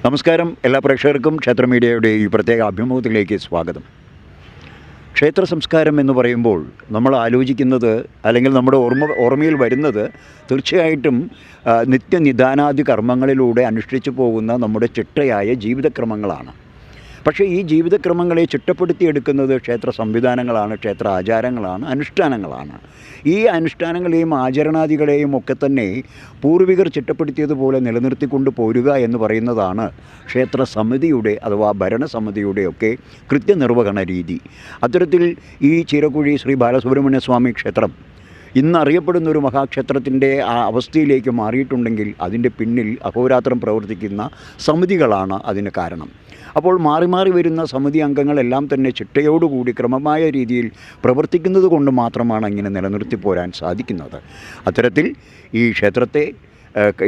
നമസ്കാരം. എല്ലാ പ്രേക്ഷകർക്കും ക്ഷേത്ര മീഡിയയുടെ ഈ പ്രത്യേക അഭിമുഖത്തിലേക്ക് സ്വാഗതം. ക്ഷേത്ര സംസ്കാരം എന്ന് പറയുമ്പോൾ നമ്മൾ ആലോചിക്കുന്നത് അല്ലെങ്കിൽ നമ്മുടെ ഓർമ്മ ഓർമ്മയിൽ വരുന്നത് തീർച്ചയായിട്ടും നിത്യനിദാനാദി കർമ്മങ്ങളിലൂടെ അനുഷ്ഠിച്ചു പോകുന്ന നമ്മുടെ ചിട്ടയായ ജീവിതക്രമങ്ങളാണ്. പക്ഷേ ഈ ജീവിതക്രമങ്ങളെ ചിട്ടപ്പെടുത്തിയെടുക്കുന്നത് ക്ഷേത്ര സംവിധാനങ്ങളാണ് ക്ഷേത്ര ആചാരങ്ങളാണ് അനുഷ്ഠാനങ്ങളാണ്. ഈ അനുഷ്ഠാനങ്ങളെയും ആചരണാദികളെയും ഒക്കെ തന്നെ പൂർവികർ ചിട്ടപ്പെടുത്തിയതുപോലെ നിലനിർത്തിക്കൊണ്ട് പോരുക എന്ന് പറയുന്നതാണ് ക്ഷേത്ര സമിതിയുടെ അഥവാ ഭരണസമിതിയുടെ ഒക്കെ കൃത്യനിർവഹണ രീതി. അത്തരത്തിൽ ഈ ചീരക്കുഴി ശ്രീ ബാലസുബ്രഹ്മണ്യ സ്വാമി ക്ഷേത്രം ഇന്നറിയപ്പെടുന്ന ഒരു മഹാക്ഷേത്രത്തിന്റെ ആ അവസ്ഥയിലേക്ക് മാറിയിട്ടുണ്ടെങ്കിൽ അതിന്റെ പിന്നിൽ അഹോരാത്രം പ്രവർത്തിക്കുന്ന സമിതികളാണ് അതിന് കാരണം. അപ്പോൾ മാറി മാറി വരുന്ന സമിതി അംഗങ്ങളെല്ലാം തന്നെ ചിട്ടയോടുകൂടി ക്രമമായ രീതിയിൽ പ്രവർത്തിക്കുന്നത് കൊണ്ട് മാത്രമാണ് ഇങ്ങനെ നിലനിർത്തി പോരാൻ സാധിക്കുന്നത്. അത്തരത്തിൽ ഈ ക്ഷേത്രത്തെ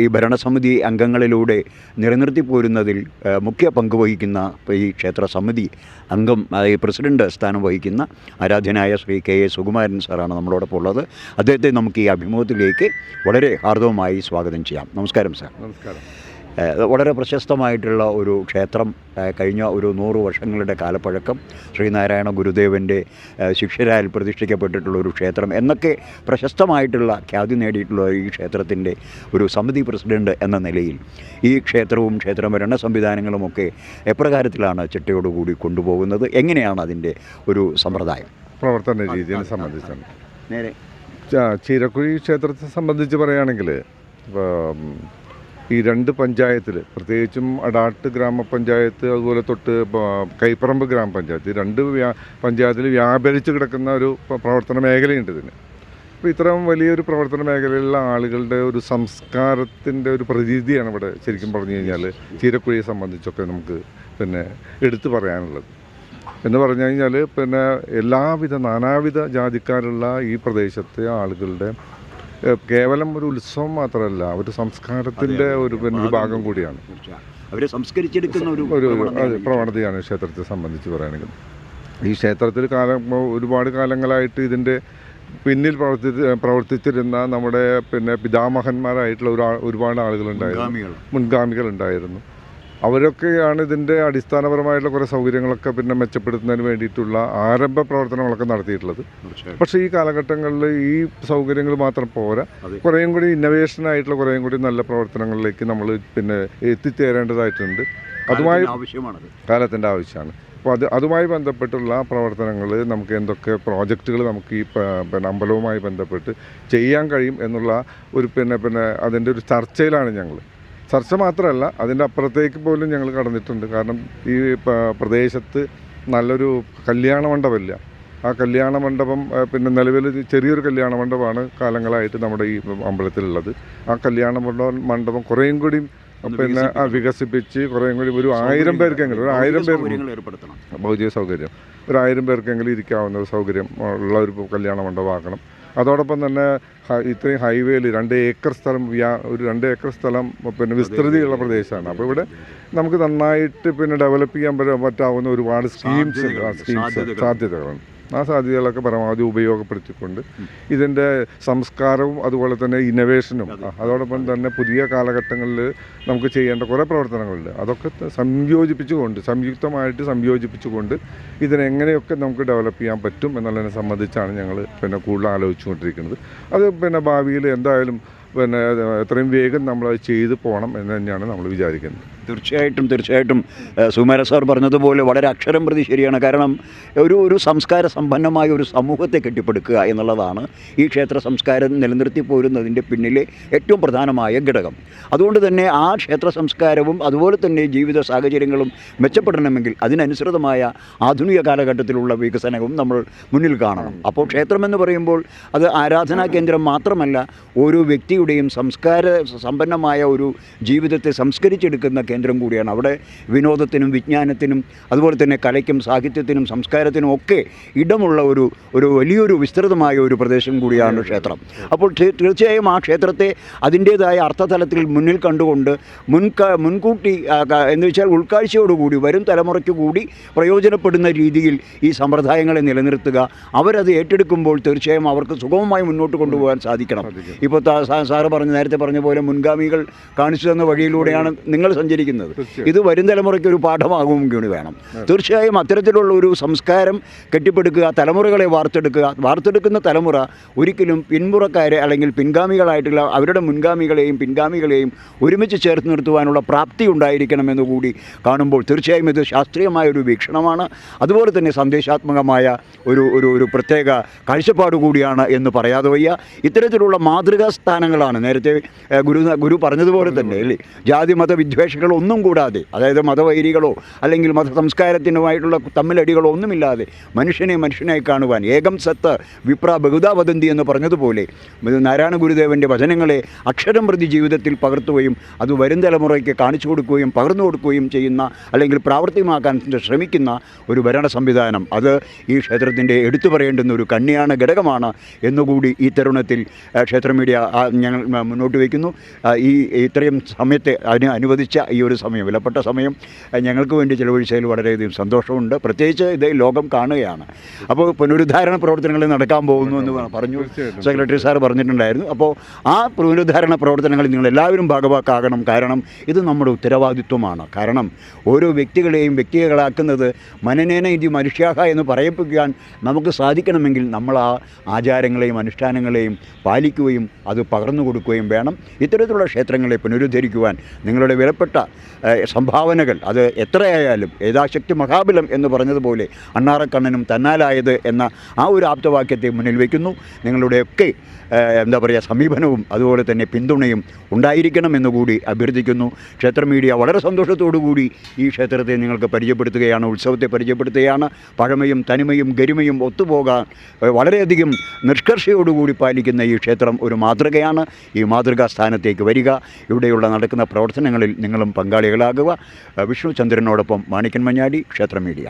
ഈ ഭരണസമിതി അംഗങ്ങളിലൂടെ നിലനിർത്തി പോരുന്നതിൽ മുഖ്യ പങ്ക് വഹിക്കുന്ന ഈ ക്ഷേത്ര സമിതി അംഗം ഈ പ്രസിഡന്റ് സ്ഥാനം വഹിക്കുന്ന ആരാധ്യനായ ശ്രീ കെ എ സുകുമാരൻ സാറാണ് നമ്മളോടൊപ്പം ഉള്ളത്. അദ്ദേഹത്തെ നമുക്ക് ഈ അഭിമുഖത്തിലേക്ക് വളരെ ഹാർദവമായി സ്വാഗതം ചെയ്യാം. നമസ്കാരം സാർ. നമസ്കാരം. വളരെ പ്രശസ്തമായിട്ടുള്ള ഒരു ക്ഷേത്രം കഴിഞ്ഞ ഒരു നൂറ് വർഷങ്ങളുടെ കാലപ്പഴക്കം ശ്രീനാരായണ ഗുരുദേവന്റെ ശിക്ഷരാൽ ശിഷ്യരാൽ പ്രതിഷ്ഠിക്കപ്പെട്ടിട്ടുള്ള ഒരു ക്ഷേത്രം എന്നൊക്കെ പ്രശസ്തമായിട്ടുള്ള ഖ്യാതി നേടിയിട്ടുള്ള ഈ ക്ഷേത്രത്തിന്റെ ഒരു സമിതി പ്രസിഡന്റ് എന്ന നിലയിൽ ഈ ക്ഷേത്രവും ക്ഷേത്രഭരണ സംവിധാനങ്ങളുമൊക്കെ എപ്രകാരത്തിലാണ് ചിട്ടയോടുകൂടി കൊണ്ടുപോകുന്നത്? എങ്ങനെയാണ് അതിന്റെ ഒരു സമ്പ്രദായം? പ്രവർത്തന രീതിയെ സംബന്ധിച്ചാണ്. നേരെ. ചീരക്കുഴി ക്ഷേത്രത്തെ സംബന്ധിച്ച് പറയുകയാണെങ്കിൽ ഈ രണ്ട് പഞ്ചായത്തിൽ പ്രത്യേകിച്ചും അടാട്ട് ഗ്രാമപഞ്ചായത്ത് അതുപോലെ തൊട്ട് കൈപ്പറമ്പ് ഗ്രാമപഞ്ചായത്ത് രണ്ട് പഞ്ചായത്തിൽ വ്യാപരിച്ച് കിടക്കുന്ന ഒരു പ്രവർത്തന മേഖലയുണ്ട് ഇതിന്. അപ്പോൾ ഇത്രയും വലിയൊരു പ്രവർത്തന മേഖലയിലുള്ള ആളുകളുടെ ഒരു സംസ്കാരത്തിന്റെ ഒരു പ്രതീതിയാണ് ഇവിടെ ശരിക്കും പറഞ്ഞു കഴിഞ്ഞാൽ ചീരക്കുഴിയെ സംബന്ധിച്ചൊക്കെ നമുക്ക് പിന്നെ എടുത്തു പറയാനുള്ളത്. എന്ന് പറഞ്ഞു കഴിഞ്ഞാൽ പിന്നെ എല്ലാവിധ നാനാവിധ ജാതിക്കാരുള്ള ഈ പ്രദേശത്തെ ആളുകളുടെ കേവലം ഒരു ഉത്സവം മാത്രമല്ല ഒരു സംസ്കാരത്തിന്റെ ഒരു ഒരു ഭാഗം കൂടിയാണ്. അവരെ സംസ്കരിച്ചെടുക്കുന്ന ഒരു ഒരു പ്രവണതയാണ് ക്ഷേത്രത്തെ സംബന്ധിച്ച് പറയുകയാണെങ്കിൽ ഈ ക്ഷേത്രത്തിൽ കാലം ഒരുപാട് കാലങ്ങളായിട്ട് ഇതിന്റെ പിന്നിൽ പ്രവർത്തി പ്രവർത്തിച്ചിരുന്ന നമ്മുടെ പിന്നെ പിതാമഹന്മാരായിട്ടുള്ള ഒരു ഒരുപാട് ആളുകളുണ്ടായിരുന്നു. മുൻഗാമികൾ. മുൻഗാമികളുണ്ടായിരുന്നു. അവരൊക്കെയാണ് ഇതിന്റെ അടിസ്ഥാനപരമായിട്ടുള്ള കുറേ സൗകര്യങ്ങളൊക്കെ പിന്നെ മെച്ചപ്പെടുത്തുന്നതിന് വേണ്ടിയിട്ടുള്ള ആരംഭ പ്രവർത്തനങ്ങളൊക്കെ നടത്തിയിട്ടുള്ളത്. പക്ഷേ ഈ കാലഘട്ടങ്ങളിൽ ഈ സൗകര്യങ്ങൾ മാത്രം പോരാ. കുറേയും കൂടി ഇന്നവേഷൻ ആയിട്ടുള്ള കുറേയും കൂടി നല്ല പ്രവർത്തനങ്ങളിലേക്ക് നമ്മൾ പിന്നെ എത്തിച്ചേരേണ്ടതായിട്ടുണ്ട്. അതുമായി കാലത്തിന്റെ ആവശ്യമാണ്. അപ്പോൾ അത് അതുമായി ബന്ധപ്പെട്ടുള്ള പ്രവർത്തനങ്ങൾ നമുക്ക് എന്തൊക്കെ പ്രോജക്റ്റുകൾ നമുക്ക് ഈ പിന്നെ അമ്പലവുമായി ബന്ധപ്പെട്ട് ചെയ്യാൻ കഴിയും എന്നുള്ള ഒരു പിന്നെ പിന്നെ അതിന്റെ ഒരു ചർച്ചയിലാണ് ഞങ്ങൾ. ചർച്ച മാത്രമല്ല അതിന്റെ അപ്പുറത്തേക്ക് പോലും ഞങ്ങൾ കടന്നിട്ടുണ്ട്. കാരണം ഈ പ്രദേശത്ത് നല്ലൊരു കല്യാണ മണ്ഡപമില്ല. ആ കല്യാണ മണ്ഡപം പിന്നെ നിലവിൽ ചെറിയൊരു കല്യാണ മണ്ഡപമാണ് കാലങ്ങളായിട്ട് നമ്മുടെ ഈ അമ്പലത്തിലുള്ളത്. ആ കല്യാണ മണ്ഡപം മണ്ഡപം കുറേയും കൂടി പിന്നെ വികസിപ്പിച്ച് കുറേയും കൂടി ഒരു ആയിരം പേർക്കെങ്കിലും ഒരു ആയിരം പേർ ഭൗതിക സൗകര്യം. ഒരു ആയിരം പേർക്കെങ്കിലും ഇരിക്കാവുന്ന ഒരു സൗകര്യം ഉള്ള ഒരു കല്യാണ മണ്ഡപമാക്കണം അതോടൊപ്പം തന്നെ ഇത്രയും ഹൈവേയിൽ രണ്ട് ഏക്കർ സ്ഥലം വ്യാ- ഒരു രണ്ട് ഏക്കർ സ്ഥലം പിന്നെ വിസ്തൃതിയുള്ള പ്രദേശമാണ്. അപ്പോൾ ഇവിടെ നമുക്ക് നന്നായിട്ട് പിന്നെ ഡെവലപ്പ് ചെയ്യാൻ പറ്റ- പറ്റാവുന്ന ഒരുപാട് സ്കീംസ് സ്കീംസ്. സാധ്യതകളുണ്ട്. ആ സാധ്യതകളൊക്കെ പരമാവധി ഉപയോഗപ്പെടുത്തിക്കൊണ്ട് ഇതിന്റെ സംസ്കാരവും അതുപോലെ തന്നെ ഇന്നവേഷനും അതോടൊപ്പം തന്നെ പുതിയ കാലഘട്ടങ്ങളിൽ നമുക്ക് ചെയ്യേണ്ട കുറേ പ്രവർത്തനങ്ങളുണ്ട്. അതൊക്കെ സംയോജിപ്പിച്ചുകൊണ്ട് സംയുക്തമായിട്ട് സംയോജിപ്പിച്ചുകൊണ്ട് ഇതിനെങ്ങനെയൊക്കെ നമുക്ക് ഡെവലപ്പ് ചെയ്യാൻ പറ്റും എന്നുള്ളതിനെ സംബന്ധിച്ചാണ് ഞങ്ങൾ പിന്നെ കൂടുതൽ ആലോചിച്ചുകൊണ്ടിരിക്കുന്നത്. അത് പിന്നെ ഭാവിയിൽ എന്തായാലും പിന്നെ എത്രയും വേഗം നമ്മൾ അത് ചെയ്തു പോകണം എന്ന് തന്നെയാണ് നമ്മൾ വിചാരിക്കുന്നത്. തീർച്ചയായിട്ടും തീർച്ചയായിട്ടും. സുമേര സാർ പറഞ്ഞതുപോലെ വളരെ അക്ഷരം പ്രതി ശരിയാണ്. കാരണം ഒരു ഒരു സംസ്കാര സമ്പന്നമായ ഒരു സമൂഹത്തെ കെട്ടിപ്പടുക്കുക എന്നുള്ളതാണ് ഈ ക്ഷേത്ര സംസ്കാരം നിലനിർത്തി പോരുന്നതിന്റെ പിന്നിലെ ഏറ്റവും പ്രധാനമായ ഘടകം. അതുകൊണ്ട് തന്നെ ആ ക്ഷേത്ര സംസ്കാരവും അതുപോലെ തന്നെ ജീവിത സാഹചര്യങ്ങളും മെച്ചപ്പെടണമെങ്കിൽ അതിനനുസൃതമായ ആധുനിക കാലഘട്ടത്തിലുള്ള വികസനവും നമ്മൾ മുന്നിൽ കാണണം. അപ്പോൾ ക്ഷേത്രമെന്ന് പറയുമ്പോൾ അത് ആരാധനാ കേന്ദ്രം മാത്രമല്ല ഓരോ വ്യക്തിയുടെയും സംസ്കാര സമ്പന്നമായ ഒരു ജീവിതത്തെ സംസ്കരിച്ചെടുക്കുന്ന കേന്ദ്രം കൂടിയാണ്. അവിടെ വിനോദത്തിനും വിജ്ഞാനത്തിനും അതുപോലെ തന്നെ കലയ്ക്കും സാഹിത്യത്തിനും സംസ്കാരത്തിനും ഒക്കെ ഇടമുള്ള ഒരു ഒരു വലിയൊരു വിസ്തൃതമായ ഒരു പ്രദേശം കൂടിയാണ് ക്ഷേത്രം. അപ്പോൾ തീർച്ചയായും ആ ക്ഷേത്രത്തെ അതിന്റേതായ അർത്ഥതലത്തിൽ മുന്നിൽ കണ്ടുകൊണ്ട് മുൻക മുൻകൂട്ടി എന്ന് വെച്ചാൽ ഉൾക്കാഴ്ചയോടുകൂടി വരും തലമുറയ്ക്ക് കൂടി പ്രയോജനപ്പെടുന്ന രീതിയിൽ ഈ സമ്പ്രദായങ്ങളെ നിലനിർത്തുക അവരത് ഏറ്റെടുക്കുമ്പോൾ തീർച്ചയായും അവർക്ക് സുഗമമായി മുന്നോട്ട് കൊണ്ടുപോകാൻ സാധിക്കണം. ഇപ്പോൾ സാറ് പറഞ്ഞ നേരത്തെ പറഞ്ഞ പോലെ മുൻഗാമികൾ കാണിച്ചു തന്ന വഴിയിലൂടെയാണ് നിങ്ങൾ സഞ്ചരിക്കുന്നത്. തീർച്ചയായും. ഇത് വരും തലമുറയ്ക്ക് ഒരു പാഠമാകും കൂടി വേണം. തീർച്ചയായും അത്തരത്തിലുള്ള ഒരു സംസ്കാരം കെട്ടിപ്പടുക്കുക തലമുറകളെ വാർത്തെടുക്കുക വാർത്തെടുക്കുന്ന തലമുറ ഒരിക്കലും പിൻമുറക്കാരെ അല്ലെങ്കിൽ പിൻഗാമികളായിട്ടുള്ള അവരുടെ മുൻഗാമികളെയും പിൻഗാമികളെയും ഒരുമിച്ച് ചേർത്ത് നിർത്തുവാനുള്ള പ്രാപ്തി ഉണ്ടായിരിക്കണമെന്ന് കൂടി കാണുമ്പോൾ തീർച്ചയായും ഇത് ശാസ്ത്രീയമായ ഒരു വീക്ഷണമാണ്. അതുപോലെ തന്നെ സന്ദേശാത്മകമായ ഒരു ഒരു ഒരു പ്രത്യേക കാഴ്ചപ്പാട് കൂടിയാണ് എന്ന് പറയാതെ വയ്യ. ഇത്തരത്തിലുള്ള മാതൃകാ സ്ഥാനങ്ങളാണ് നേരത്തെ ഗുരു ഗുരു പറഞ്ഞതുപോലെ തന്നെ അല്ലേ? ജാതി മത വിദ്വേഷങ്ങളോ ഒന്നും കൂടാതെ അതായത് മതവൈരികളോ അല്ലെങ്കിൽ മത സംസ്കാരത്തിനുമായിട്ടുള്ള തമ്മിലടികളോ ഒന്നുമില്ലാതെ മനുഷ്യനെ മനുഷ്യനായി കാണുവാൻ ഏകം സത്ത് വിപ്ര ബഹുദാ എന്ന് പറഞ്ഞതുപോലെ നാരായണ ഗുരുദേവന്റെ വചനങ്ങളെ അക്ഷരം പ്രതി ജീവിതത്തിൽ പകർത്തുകയും അത് വരും തലമുറയ്ക്ക് കാണിച്ചു കൊടുക്കുകയും പകർന്നു കൊടുക്കുകയും ചെയ്യുന്ന അല്ലെങ്കിൽ പ്രാവർത്തികമാക്കാൻ ശ്രമിക്കുന്ന ഒരു ഭരണ സംവിധാനം. അത് ഈ ക്ഷേത്രത്തിന്റെ എടുത്തു പറയേണ്ടുന്ന ഒരു കണ്ണിയാണ് ഘടകമാണ് എന്നുകൂടി ഈ തരുണത്തിൽ ക്ഷേത്ര മീഡിയ ഞങ്ങൾ മുന്നോട്ട് വയ്ക്കുന്നു. ഈ ഇത്രയും സമയത്തെ അനുവദിച്ച ഈ ഒരു സമയം വിലപ്പെട്ട സമയം ഞങ്ങൾക്ക് വേണ്ടി ചിലവഴിച്ചതിൽ വളരെയധികം സന്തോഷമുണ്ട്. പ്രത്യേകിച്ച് ഇത് ലോകം കാണുകയാണ്. അപ്പോൾ പുനരുദ്ധാരണ പ്രവർത്തനങ്ങൾ നടക്കാൻ പോകുന്നു എന്ന് പറഞ്ഞു സെക്രട്ടറി സാർ പറഞ്ഞിട്ടുണ്ടായിരുന്നു. അപ്പോൾ ആ പുനരുദ്ധാരണ പ്രവർത്തനങ്ങളിൽ നിങ്ങൾ എല്ലാവരും ഭാഗവാക്കാകണം. കാരണം ഇത് നമ്മുടെ ഉത്തരവാദിത്വമാണ്. കാരണം ഓരോ വ്യക്തികളെയും വ്യക്തികളാക്കുന്നത് മനനേന ഇത് മനുഷ്യാഹ എന്ന് പറയിപ്പിക്കാൻ നമുക്ക് സാധിക്കണമെങ്കിൽ നമ്മൾ ആ ആചാരങ്ങളെയും അനുഷ്ഠാനങ്ങളെയും പാലിക്കുകയും അത് പകർന്നു കൊടുക്കുകയും വേണം. ഇത്തരത്തിലുള്ള ക്ഷേത്രങ്ങളെ പുനരുദ്ധരിക്കുവാൻ നിങ്ങളുടെ വിലപ്പെട്ട സംഭാവനകൾ. അത് എത്രയായാലും യഥാശക്തി മഹാബലം എന്ന് പറഞ്ഞതുപോലെ അണ്ണാറക്കണ്ണനും തന്നാലായത് എന്ന ആ ഒരു ആപ്തവാക്യത്തെ മുന്നിൽ വയ്ക്കുന്നു നിങ്ങളുടെയൊക്കെ എന്താ പറയുക സമീപനവും അതുപോലെ തന്നെ പിന്തുണയും ഉണ്ടായിരിക്കണമെന്ന് കൂടി അഭ്യർത്ഥിക്കുന്നു. ക്ഷേത്ര മീഡിയ വളരെ സന്തോഷത്തോടു കൂടി ഈ ക്ഷേത്രത്തെ നിങ്ങൾക്ക് പരിചയപ്പെടുത്തുകയാണ് ഉത്സവത്തെ പരിചയപ്പെടുത്തുകയാണ്. പഴമയും തനിമയും ഗരിമയും ഒത്തുപോകാൻ വളരെയധികം നിഷ്കർഷയോടുകൂടി പാലിക്കുന്ന ഈ ക്ഷേത്രം ഒരു മാതൃകയാണ്. ഈ മാതൃകാ സ്ഥാനത്തേക്ക് വരിക. ഇവിടെയുള്ള നടക്കുന്ന പ്രവർത്തനങ്ങളിൽ നിങ്ങളും പങ്കാളികളാകുക. വിഷ്ണു ചന്ദ്രനോടൊപ്പം മാണിക്കൻ മഞ്ഞാടി ക്ഷേത്ര മീഡിയ.